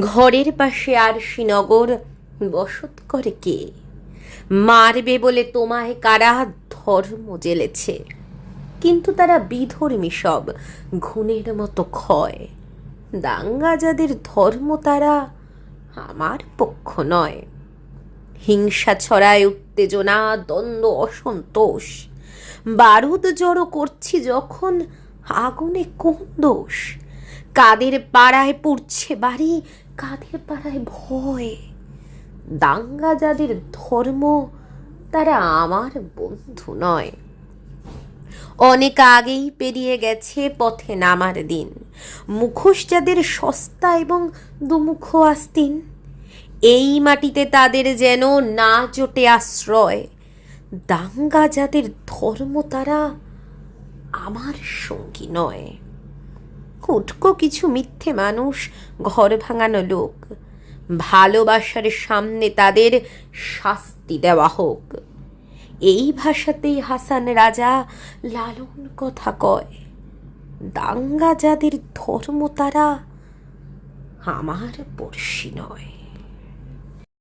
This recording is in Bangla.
ঘরের পাশে আর শ্রীনগর বসত করে কে? মারবে বলে তোমায় কারা ধর্ম জেলেছে? কিন্তু তারা বিধর্মী সব, ঘুণের মতো ক্ষয়। দাঙ্গা যাদের ধর্ম তারা আমার পক্ষ নয়। হিংসা ছড়ায় উত্তেজনা, দ্বন্দ্ব, অসন্তোষ। বারুদ জড়ো করছি যখন আগুনে কোন দোষ? কাদের পাড়ায় পড়ছে বাড়ি, কাদের পাড়ায় ভয়। দাঙ্গা যাদের ধর্ম, তারা আমার বন্ধু নয়। অনেক আগেই পেরিয়ে গেছে পথে নামার দিন। মুখোশ যাদের সস্তা এবং দুমুখ আস্তিন, এই মাটিতে তাদের যেন না জোটে আশ্রয়। দাঙ্গা যাদের ধর্ম, তারা আমার সঙ্গী নয়। উটকো কিছু মিথ্যে মানুষ ঘর ভাঙানো লোক। ভালোবাসার সামনে তাদের শাস্তি দেওয়া হোক। এই ভাষাতেই হাসান রাজা লালন কথা কয়, দাঙ্গা যাদের ধর্ম তারা আমার পড়শি নয়।